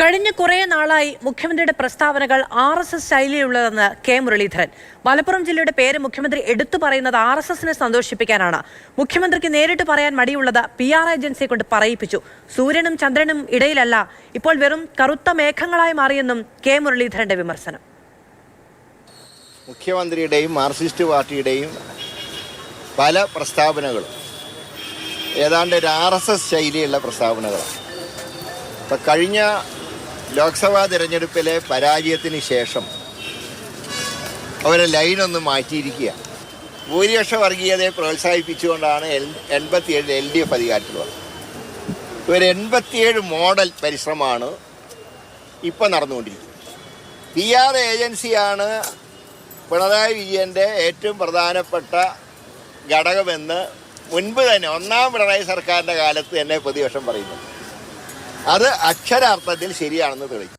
കഴിഞ്ഞ കുറേ നാളായി മുഖ്യമന്ത്രിയുടെ പ്രസ്താവനകൾ ആർ എസ് എസ് ശൈലിയുള്ളതെന്ന് കെ മുരളീധരൻ. മലപ്പുറം ജില്ലയുടെ പേര് മുഖ്യമന്ത്രി എടുത്തു പറയുന്നത് ആർ എസ് എസിനെ സന്തോഷിപ്പിക്കാനാണ്. മുഖ്യമന്ത്രിക്ക് നേരിട്ട് പറയാൻ മടിയുള്ളത് പി ആർ ഏജൻസിയെ കൊണ്ട് പറയിപ്പിച്ചു. സൂര്യനും ചന്ദ്രനും ഇടയിലല്ല ഇപ്പോൾ വെറും കറുത്ത മേഘങ്ങളായി മാറിയെന്നും കെ മുരളീധരന്റെ വിമർശനം. മുഖ്യമന്ത്രിയുടെയും മാർക്സിസ്റ്റ് പാർട്ടിയുടെയും പല പ്രസ്താവനകളും ഏതാണ്ട് ഒരു ആർ എസ് എസ് ശൈലിയുള്ള പ്രസ്താവനകളാണ്. ഇപ്പം കഴിഞ്ഞ ലോക്സഭാ തിരഞ്ഞെടുപ്പിലെ പരാജയത്തിന് ശേഷം അവരെ ലൈനൊന്ന് മാറ്റിയിരിക്കുക. ഭൂരിപക്ഷ വർഗീയതയെ പ്രോത്സാഹിപ്പിച്ചുകൊണ്ടാണ് എൽ എൺപത്തിയേഴിൽ എൽ ഡി എഫ് അധികാരത്തിൽ വന്നത് ഒരു എൺപത്തിയേഴ് മോഡൽ പരിശ്രമമാണ് ഇപ്പം നടന്നുകൊണ്ടിരിക്കുന്നത്. പി ആർ ഏജൻസിയാണ് പിണറായി വിജയന്റെ ഏറ്റവും പ്രധാനപ്പെട്ട ഘടകമെന്ന് മുൻപ് തന്നെ ഒന്നാം പിണറായി സർക്കാരിന്റെ കാലത്ത് തന്നെ പ്രതിപക്ഷം പറയുന്നു അത് അക്ഷരാർത്ഥത്തിൽ ശരിയാണെന്ന് തെളിയിച്ചു